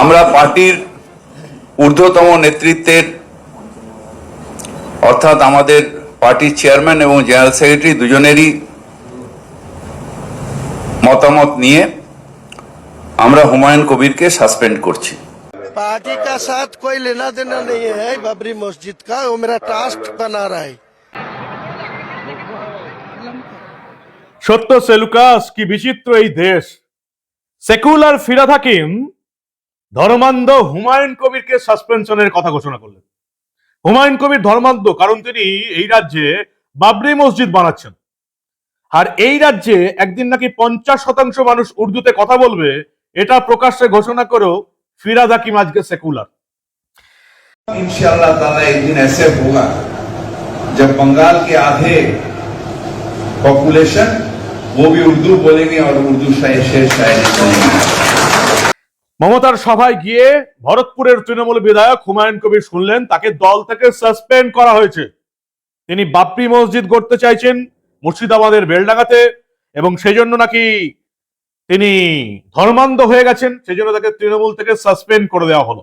আমরা পার্টির ঊর্ধ্বতম নেতৃত্বের অর্থাৎ আমাদের পার্টির চেয়ারম্যান এবং জেনারেল সেক্রেটারি দুজনেরই মতামত নিয়ে আমরা হুমায়ুন কবিরকে সাসপেন্ড করছি पार्टी का साथ कोई लेना देना नहीं है बाबरी मस्जिद का वो मेरा टास्क बना रहा है সত্য সেলুকাস কি বিচিত্র এই দেশ সেকুলার ফিরাদ হাকিম ধর্মান্ধ হুমায়ুন কবিরকে সাসপেনশনের কথা ঘোষণা করলেন হুমায়ুন কবির ধর্মান্ধ কারণ তিনি এই রাজ্যে বাবরি মসজিদ বানাচ্ছেন আর এই রাজ্যে একদিন নাকি পঞ্চাশ শতাংশ মানুষ উর্দুতে কথা বলবে এটা প্রকাশ্যে ঘোষণা করেও ফিরাদ হাকিম আজকে সেকুলার इंशाल्लाह ताला एक दिन ऐसे होगा जब बंगाल के आधे पॉपुलेशन वो भी उर्दू बोलेंगे और उर्दू शायर शेर शायरी सुनेंगे মমতার সভায় গিয়ে ভরতপুরের তৃণমূল বিধায়ক হুমায়ুন কবির শুনলেন, তাকে দল থেকে সাসপেন্ড করা হয়েছে। তিনি বাপ্পি মসজিদ গড়তে চাইছেন, মুর্শিদাবাদের বেলডাঙ্গাতে, এবং সেই জন্য নাকি তিনি ধর্মান্ধ হয়ে গেছেন সেই জন্য তাকে তৃণমূল থেকে সাসপেন্ড করে দেওয়া হলো।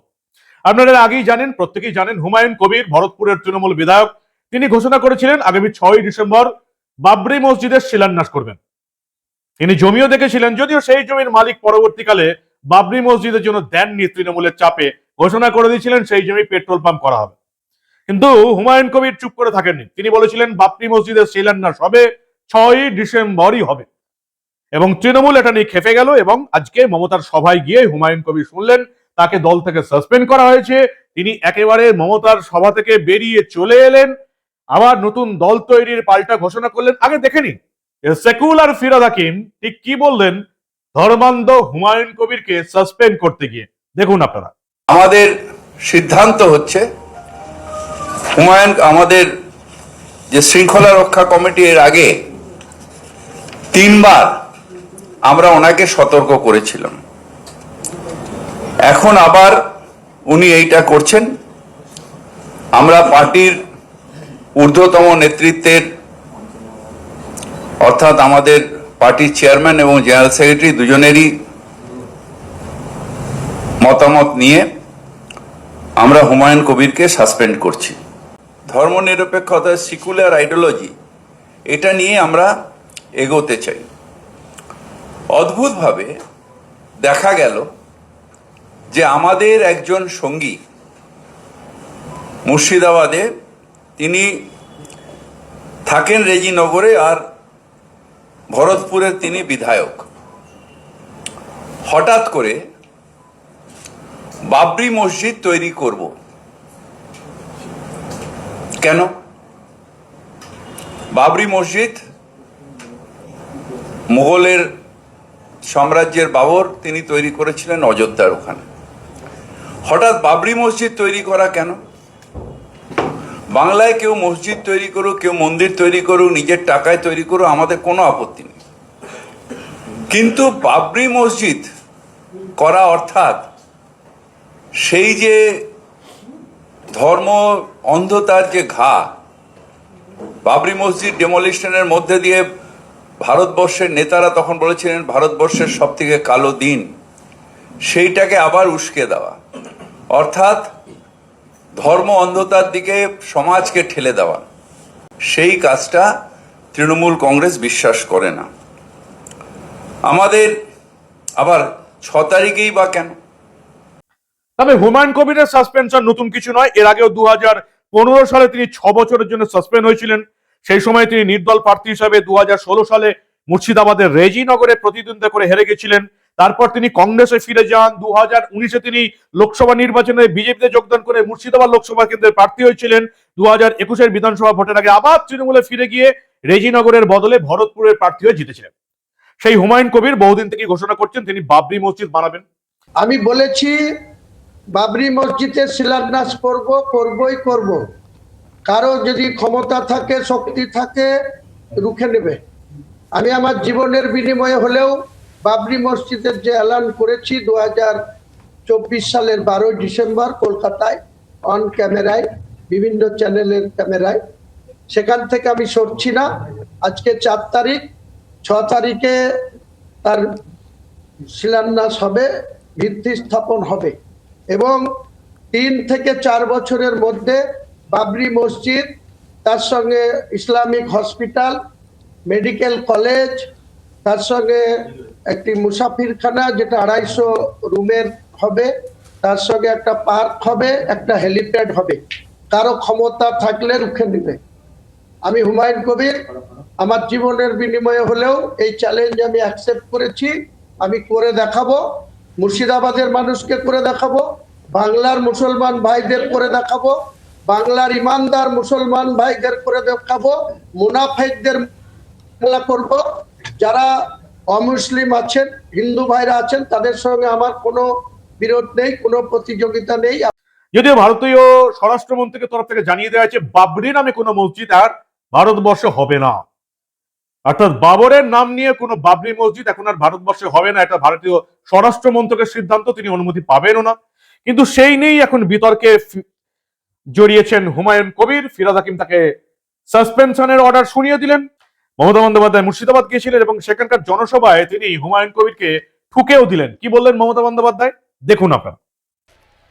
আপনারা আগেই জানেন, প্রত্যেকেই জানেন, হুমায়ুন কবির, ভরতপুরের তৃণমূল বিধায়ক, তিনি ঘোষণা করেছিলেন, আগামী ছয় ডিসেম্বর বাবরি মসজিদের শিলান্যাস করবেন। তিনি জমিও দেখেছিলেন, যদিও সেই জমির মালিক পরবর্তীকালে বাবরি মসজিদের জন্য দেননি তৃণমূলের চাপে। ঘোষণা করে দিয়েছিলেন সেই জমি পেট্রোল পাম্প করা হবে। কিন্তু হুমায়ুন কবির চুপ করে থাকেননি। তিনি বলেছিলেন, বাবরি মসজিদের শিলান্যাস হবে, ছয়ই ডিসেম্বরই হবে। এবং তৃণমূল এটা নিয়ে খেপে গেল এবং আজকে মমতার সভায় গিয়ে হুমায়ুন কবির শুনলেন, তাকে দল থেকে সাসপেন্ড করা হয়েছে। তিনি একেবারে মমতার সভা থেকে বেরিয়ে চলে এলেন। আবার নতুন দল তৈরির পাল্টা ঘোষণা করলেন। আগে দেখে নিন সেকুলার ফিরাদ হাকিম ঠিক কি বললেন? ধর্মান্ধ হুমায়ুন কবিরকে সাসপেন্ড করতে গিয়ে। দেখুন আপনারা। আমাদের সিদ্ধান্ত হচ্ছে, হুমায়ুন, আমাদের যে শৃঙ্খলা রক্ষা কমিটি এর আগে তিনবার আমরা ওনাকে সতর্ক করেছিলাম। এখন আবার উনি এইটা করছেন। আমরা পার্টির ঊর্ধ্বতম নেতৃত্বের, অর্থাৎ আমাদের পার্টির চেয়ারম্যান এবং জেনারেল সেক্রেটারি দুজনেরই মতামত নিয়ে আমরা হুমায়ুন কবিরকে সাসপেন্ড করছি। ধর্মনিরপেক্ষতা, সিকুলার আইডিওলজি, এটা নিয়ে আমরা এগোতে চাই। অদ্ভুতভাবে দেখা গেল যে আমাদের একজন সঙ্গী মুর্শিদাবাদে তিনি থাকেন রেজিনগরে আর ভরতপুরের তিনি বিধায়ক। হঠাৎ করে বাবরি মসজিদ তৈরি করব। কেন? বাবরি মসজিদ মুঘলের সাম্রাজ্যের বাবর, তিনি তৈরি করেছিলেন অযোধ্যার ওখানে। হঠাৎ বাবরি মসজিদ তৈরি করা কেন? বাংলায় কেউ মসজিদ তৈরি করুক, কেউ মন্দির তৈরি করুক, নিজের টাকায় তৈরি করুক, আমাদের কোনো আপত্তি নেই। কিন্তু বাবরি মসজিদ করা অর্থাৎ সেই যে ধর্ম অন্ধতার যে ঘা, বাবরি মসজিদ ডেমোলিশনের মধ্যে দিয়ে ভারতবর্ষের নেতারা তখন বলেছিলেন, ভারতবর্ষের সব থেকে কালো দিন। সেইটাকে আবার উস্কে দেওয়া। অর্থাৎ ধর্ম অন্ধতার দিকে সমাজকে ঠেলে দেওয়া, সেই কাজটা তৃণমূল কংগ্রেস বিশ্বাস করে না। আমাদের আবার ছ তারিখেই বা কেন? তবে হুমায়ুন কবিরের সাসপেনশন নতুন কিছু নয়। এর আগেও দু সালে তিনি ছ বছরের জন্য সাসপেন্ড হয়েছিলেন। সেই সময় তিনি নির্দল প্রার্থী হিসাবে দু হাজার ষোলো সালে মুর্শিদাবাদের রেজিনগরে প্রতিদ্বন্দ্বিতা করে হেরে গেছিলেন। তারপর তিনি কংগ্রেসে ফিরে যান। দু হাজার উনিশে তিনি লোকসভা নির্বাচনে বিজেপিতে যোগদান করে মুর্শিদাবাদ লোকসভা কেন্দ্রের প্রার্থী হয়েছিলেন। দু হাজার একুশের বিধানসভা ভোটের আগে আবার তৃণমূলে ফিরে গিয়ে রেজিনগরের বদলে ভরতপুরের প্রার্থী হয়ে জিতেছিলেন। সেই হুমায়ুন কবির বহুদিন থেকে ঘোষণা করছেন, তিনি বাবরি মসজিদ বানাবেন। আমি বলেছি, বাবরি মসজিদের শিলান্যাস করব, করবই করব। কারও যদি ক্ষমতা থাকে, শক্তি থাকে, রুখে নেবে। আমি আমার জীবনের বিনিময়ে হলেও বাবরি মসজিদের যে এলান করেছি দু চব্বিশ সালের বারোই ডিসেম্বর কলকাতায় অন ক্যামেরায় বিভিন্ন চ্যানেলের ক্যামেরায় সেখান থেকে আমি সরছি না। আজকে চার তারিখ, ছ তারিখে তার শিলান্যাস হবে ভিত্তি স্থাপন হবে। এবং তিন থেকে চার বছরের মধ্যে বাবরি মসজিদ, তার সঙ্গে ইসলামিক হসপিটাল, মেডিকেল কলেজ তার সঙ্গে একটি মুসাফিরখানা যেটা আড়াইশো রুমের হবে, তার সঙ্গে একটা পার্ক হবে, একটা হেলিপ্যাড হবে। কারও ক্ষমতা থাকলে রুখে নেবে। আমি হুমায়ুন কবির, আমার জীবনের বিনিময়ে হলেও এই চ্যালেঞ্জ আমি অ্যাকসেপ্ট করেছি। আমি করে দেখাবো, মুর্শিদাবাদের মানুষকে করে দেখাবো, বাংলার মুসলমান ভাইদের করে দেখাবো, বাংলার ইমানদার মুসলমান ভাইদের করে দেখাবো, মুনাফেকদের করব। যারা অমুসলিম আছেন, হিন্দু ভাইরা আছেন, তাদের সঙ্গে আমার কোনো বিরোধ নেই, কোনো প্রতিযোগিতা নেই। যদিও ভারতীয় স্বরাষ্ট্রমন্ত্রীকে তরফ থেকে জানিয়ে দেওয়া হয়েছে, বাবরি নামে কোনো মসজিদ আর ভারতবর্ষে হবে না। অর্থাৎ বাবরের নাম নিয়ে কোনো বাবরি মসজিদ এখন আর ভারতবর্ষে হবে না, এটা ভারতীয় স্বরাষ্ট্র মন্ত্রকের সিদ্ধান্ত, তিনি অনুমতি পাবেনও না। কিন্তু সেই নেই এখন বিতর্কে জড়িয়েছেন হুমায়ুন কবির। ফিরাদ হাকিম তাকে সাসপেনশনের অর্ডার শুনিয়ে দিলেন। মমতা বন্দ্যোপাধ্যায় মুর্শিদাবাদ গিয়েছিলেন এবং সেখানকার জনসভায় তিনি হুমায়ুন কবিরকে ঠুকেও দিলেন। কি বললেন মমতা বন্দ্যোপাধ্যায়? দেখুন আপনারা।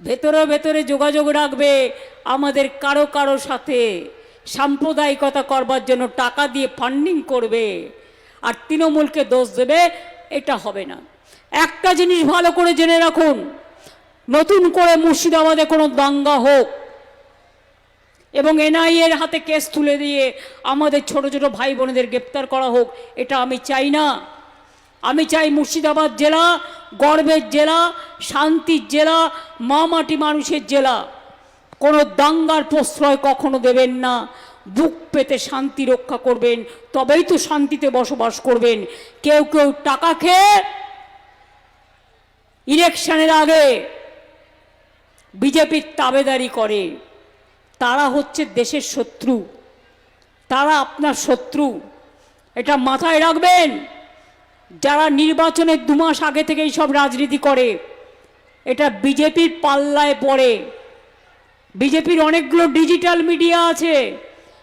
ভেতরে ভেতরে যোগাযোগ রাখবে আমাদের কারও কারও সাথে। সাম্প্রদায়িকতা করবার জন্য টাকা দিয়ে ফান্ডিং করবে। আর তৃণমূলকে দোষ দেবে, এটা হবে না। একটা জিনিস ভালো করে জেনে রাখুন। নতুন করে মুর্শিদাবাদে কোনো দাঙ্গা হোক এবং এনআইএর হাতে কেস তুলে দিয়ে আমাদের ছোট ছোট ভাই বোনেদের গ্রেপ্তার করা হোক, এটা আমি চাই না। আমি চাই মুর্শিদাবাদ জেলা, গর্বের জেলা, শান্তির জেলা মা মাটি মানুষের জেলা। কোনো দাঙ্গার প্রশ্রয় কখনো দেবেন না। বুক পেতে শান্তি রক্ষা করবেন, তবেই তো শান্তিতে বসবাস করবেন। কেউ কেউ টাকা খেয়ে ইলেকশনের আগে বিজেপির তাবেদারি করে। তারা হচ্ছে দেশের শত্রু। তারা আপনার শত্রু। এটা মাথায় রাখবেন। যারা নির্বাচনের দু মাস আগে থেকেই সব রাজনীতি করে, এটা বিজেপির পাল্লায় পড়ে। বিজেপির অনেকগুলো ডিজিটাল মিডিয়া আছে।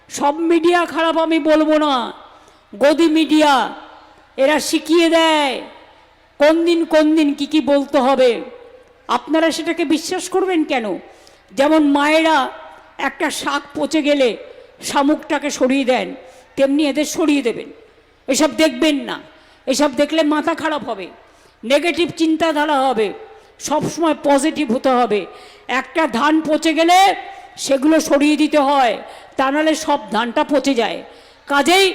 সব মিডিয়া খারাপ আমি বলব না। গদি মিডিয়া, এরা শিখিয়ে দেয়। কোন দিন কোন দিন কী কী বলতে হবে। আপনারা সেটাকে বিশ্বাস করবেন কেন? যেমন মায়েরা একটা শাক পচে গেলে শামুকটাকে সরিয়ে দেন, তেমনি এদের সরিয়ে দেবেন। এসব দেখবেন না। এসব দেখলে মাথা খারাপ হবে নেগেটিভ চিন্তাধারা হবে সব সময় পজিটিভ হতে হবে। একটা ধান পচে গেলে সেগুলো সরিয়ে দিতে হয়, তা নাহলে সব ধানটা পচে যায়। কাজেই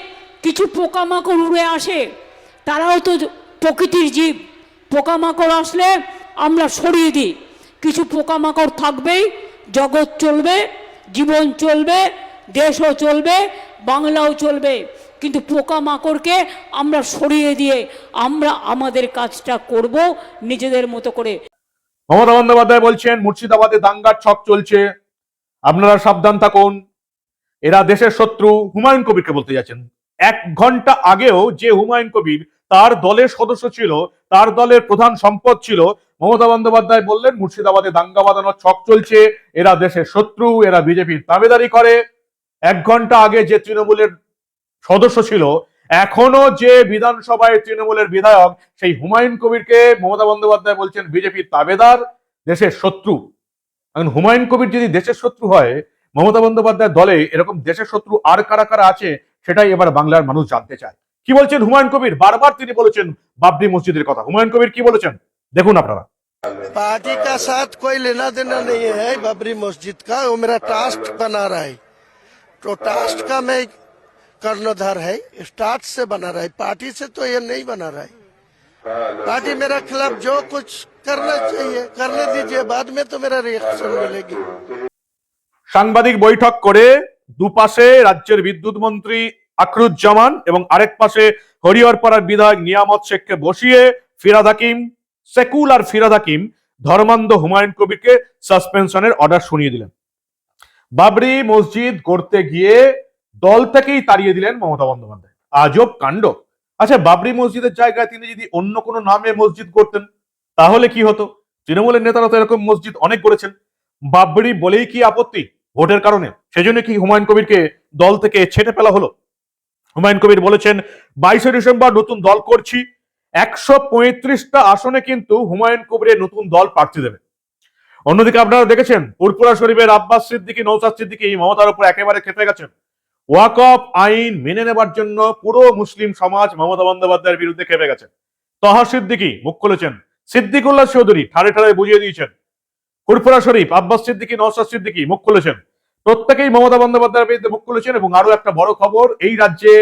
কিছু পোকামাকড় উড়ে আসে, তারাও তো প্রকৃতির জীব। পোকামাকড় আসলে আমরা সরিয়ে দিই। কিছু পোকামাকড় থাকবেই, জগৎ চলবে জীবন চলবে, দেশও চলবে, বাংলাও চলবে। কিন্তু পোকামাকড়কে আমরা সরিয়ে দিয়ে আমরা আমাদের কাজটা করব নিজেদের মতো করে। মমতা বন্দ্যোপাধ্যায় বলছেন, মুর্শিদাবাদে দাঙ্গার ছক চলছে। আপনারা সাবধান থাকুন। এরা দেশের শত্রু। হুমায়ুন কবিরকে বলতে যাচ্ছেন, এক ঘণ্টা আগেও যে হুমায়ুন কবির তার দলের সদস্য ছিল, তার দলের প্রধান সম্পদ ছিল মমতা বন্দ্যোপাধ্যায় বললেন, মুর্শিদাবাদে দাঙ্গা বাঁধানোর ছক চলছে, এরা দেশের শত্রু, এরা বিজেপির দাবেদারি করে। এক ঘণ্টা আগে যে তৃণমূলের সদস্য ছিল, এখনও যে বিধানসভায় তৃণমূলের বিধায়ক, সেই হুমায়ুন কবিরকে মমতা বন্দ্যোপাধ্যায় বলছেন, বিজেপির তাবেদার, দেশের শত্রু। এখন হুমায়ুন কবির যদি দেশের শত্রু হয়, মমতা বন্দ্যোপাধ্যায় দলে এরকম দেশের শত্রু আর কারা কারা আছে, সেটাই এবার বাংলার মানুষ জানতে চায়। কি বলছেন হুমায়ুন কবির? বারবার তিনি বলেছেন, বাবরি মসজিদের কথা। হুমায়ুন কবির কি বলেছেন? দেখুন আপনারা पार्टी का साथ कोई लेना देना नहीं है बाबरी मस्जिद का वो मेरा टास्क बना रहा है तो टास्क का मैं कर्णधार है स्टार्ट से बना रहा है पार्टी से तो ये नहीं बना रहा है पार्टी मेरा खिलाफ जो कुछ करना चाहिए करने दीजिए बाद में तो मेरा रिएक्शन मिलेगी সাংবাদিক বৈঠক করে দুপাশে রাজ্যের বিদ্যুৎ মন্ত্রী আকরুজ্জামান এবং আরেক পাশে হরিহরপাড়ার বিধায়ক নিয়ামত শেখকে বসিয়ে ফিরাদ হাকিম সেকুল আর ফিরাদ হাকিম ধর্মান্ধ হুমায়ুন কবিরকে সাসপেনশনের অর্ডার শুনিয়ে দিলেন। বাবরি মসজিদ গড়তে গিয়ে দল থেকেই তাড়িয়ে দিলেন মমতা বন্দ্যোপাধ্যায়। আজব কাণ্ড। আচ্ছা বাবরি মসজিদের জায়গায় তিনি যদি অন্য কোনো নামে মসজিদ করতেন তাহলে কি হতো? তৃণমূলের নেতারা তো এরকম মসজিদ অনেক করেছেন বাবরি বলেই কি আপত্তি ভোটের কারণে? সেজন্য কি হুমায়ুন কবিরকে দল থেকে ছেটে ফেলা হলো? হুমায়ুন কবির বলেছেন, বাইশে ডিসেম্বর নতুন দল করছি একশো পঁয়ত্রিশটা আসনে কিন্তু হুমায়ুন কবিরের নতুন দল প্রার্থী দেবে। অন্যদিকে আপনারা দেখেছেন, পুরপুরা শরীফের আব্বাস সিদ্দিকী নৌসাদ সিদ্দিকী মমতার উপর একেবারে খেপে গেছেন। ওয়াকফ আইন মেনে নেবার জন্য পুরো মুসলিম সমাজ মমতা বন্দ্যোপাধ্যায়ের বিরুদ্ধে খেপে গেছে তহা সিদ্দিকী মুখ খুলেছেন। সিদ্দিকুল্লাহ চৌধুরী ঠাড়ে ঠাড়ে বুঝিয়ে দিয়েছেন। ফুরফুরা শরীফ, আব্বাস সিদ্দিকী, নওশাদ সিদ্দিকী মুখ খুলেছেন। প্রত্যেকেই মমতা বন্দ্যোপাধ্যায়ের বিরুদ্ধে মুখ খুলেছেন এবং আরও একটা বড় খবর, এই রাজ্যে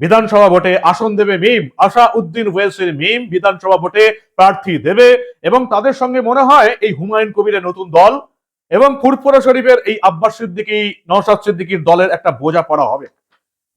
বিধানসভা ভোটে আসন দেবে মিম আশা উদ্দিন ওয়েলসের মিম বিধানসভা ভোটে প্রার্থী দেবে এবং তাদের সঙ্গে মনে হয় এই হুমায়ুন কবিরের নতুন দল এবং ফুরফুরা শরীফের এই আব্বাস সিদ্দিকী, নওশাদ সিদ্দিকীর দলের একটা বোঝা পড়া হবে।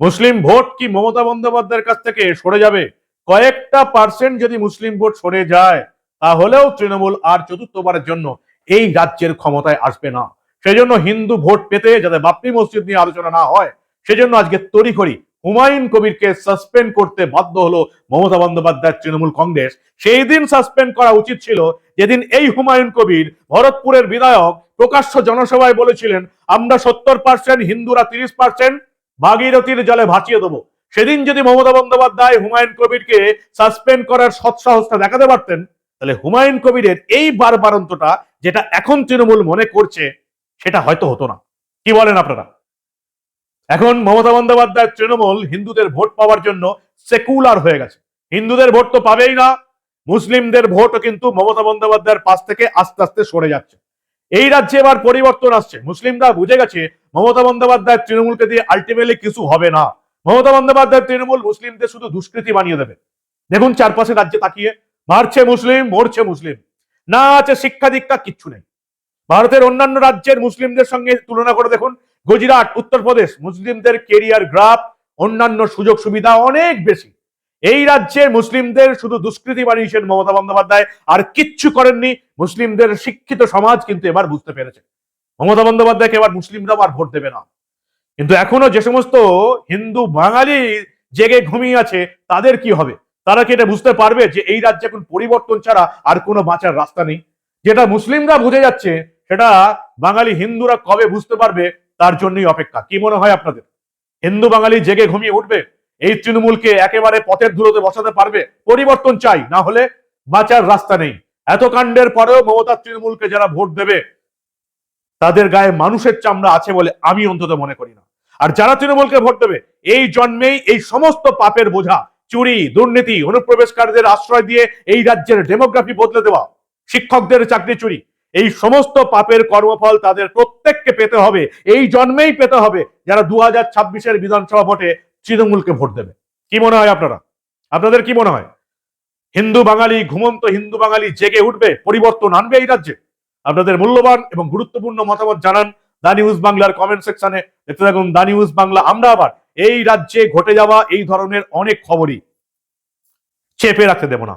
মুসলিম ভোট কি মমতা বন্দ্যোপাধ্যায়ের কাছ থেকে সরে যাবে? কয়েকটা পার্সেন্ট যদি মুসলিম ভোট সরে যায়, তাহলেও তৃণমূল আর চতুর্থবারের জন্য এই রাজ্যের ক্ষমতায় আসবে না। সেজন্য হিন্দু ভোট পেতে যাতে বাপরি মসজিদ নিয়ে আলোচনা না হয়, সেজন্য আজকে তড়িঘড়ি হুমায়ুন কবিরকে সাসপেন্ড করতে বাধ্য হলো মমতা বন্দ্যোপাধ্যায়ের তৃণমূল কংগ্রেস। সেই দিন সাসপেন্ড করা উচিত ছিল যেদিন এই হুমায়ুন কবির ভরতপুরের বিধায়ক প্রকাশ্য জনসভায় বলেছিলেন, আমরা সত্তর পার্সেন্ট হিন্দুরা তিরিশ পার্সেন্ট ভাগীরথীর জলে ভাসিয়ে দেবো। সেদিন যদি মমতা বন্দ্যোপাধ্যায় হুমায়ুন কবিরকে সাসপেন্ড করার সৎসাহসটা দেখাতে পারতেন, তাহলে হুমায়ুন কবিরের এই বারবারন্তটা, যেটা এখন তৃণমূল মনে করছে, সেটা হয়তো হতো না। কি বলেন আপনারা? এখন মমতা বন্দ্যোপাধ্যায় তৃণমূল হিন্দুদের ভোট পাওয়ার জন্য সেকুলার হয়ে গেছে। হিন্দুদের ভোট তো পাবেই না, মুসলিমদের ভোটও কিন্তু মমতা বন্দ্যোপাধ্যায়ের পাশ থেকে আস্তে আস্তে সরে যাচ্ছে। এই রাজ্যে এবার পরিবর্তন আসছে। মুসলিমরা বুঝে গেছে, মমতা বন্দ্যোপাধ্যায় তৃণমূলকে দিয়ে আলটিমেটলি কিছু হবে না। মমতা বন্দ্যোপাধ্যায় তৃণমূল মুসলিমদের শুধু দুষ্কৃতি বানিয়ে দেবে। দেখুন চারপাশে রাজ্যে তাকিয়ে, মারছে মুসলিম, মরছে মুসলিম। না আছে শিক্ষা দীক্ষা, কিচ্ছু নেই। ভারতের অন্যান্য রাজ্যের মুসলিমদের সঙ্গে তুলনা করে দেখুন গুজরাট, উত্তরপ্রদেশ, মুসলিমদের কেরিয়ার গ্রাফ, অন্যান্য সুযোগ সুবিধা অনেক বেশি। এই রাজ্যে মুসলিমদের শুধু দুষ্কৃতি বানিয়েছেন মমতা বন্দ্যোপাধ্যায়, আর কিচ্ছু করেননি মুসলিমদের শিক্ষিত সমাজ কিন্তু এবার বুঝতে পেরেছে। মমতা বন্দ্যোপাধ্যায়কে এবার মুসলিমরাও আর ভোট দেবে না। কিন্তু এখনও যে সমস্ত হিন্দু বাঙালি জেগে ঘুমিয়ে আছে, তাদের কি হবে? তারা কি এটা বুঝতে পারবে যে এই রাজ্যে এখন পরিবর্তন ছাড়া আর কোনো বাঁচার রাস্তা নেই? যেটা মুসলিমরা বুঝে যাচ্ছে, সেটা বাঙালি হিন্দুরা কবে বুঝতে পারবে তার জন্যই অপেক্ষা। কি মনে হয় আপনাদের? হিন্দু বাঙালি জেগে ঘুমিয়ে উঠবে? এই তৃণমূলকে একেবারে পথের দূরতে বসাতে পারবে? পরিবর্তন চাই, না হলে বাঁচার রাস্তা নেই। এত কাণ্ডের পরেও মমতা তৃণমূলকে যারা ভোট দেবে, তাদের গায়ে মানুষের চামড়া আছে বলে আমি অন্তত মনে করি না। আর যারা তৃণমূলকে ভোট দেবে, এই জন্মেই এই সমস্ত পাপের বোঝা, চুরি, দুর্নীতি, অনুপ্রবেশকারীদের আশ্রয় দিয়ে এই রাজ্যের ডেমোগ্রাফি বদলে দেওয়া, শিক্ষকদের চাকরি চুরি এই সমস্ত পাপের কর্মফল তাদের প্রত্যেককে পেতে হবে। এই জন্মেই পেতে হবে যারা দু হাজার ছাব্বিশের বিধানসভা ভোটে তৃণমূলকে ভোট দেবে। কি মনে হয় আপনারা? আপনাদের কি মনে হয়? হিন্দু বাঙালি, ঘুমন্ত হিন্দু বাঙালি জেগে উঠবে, পরিবর্তন আনবে এই রাজ্যে? আপনাদের মূল্যবান এবং গুরুত্বপূর্ণ মতামত জানান দা নিউজ বাংলার কমেন্ট সেকশনে। দেখতে থাকুন দা নিউজ বাংলা। আমরা আবার এই রাজ্যে ঘটে যাওয়া এই ধরনের অনেক খবরই চেপে রাখতে দেব না।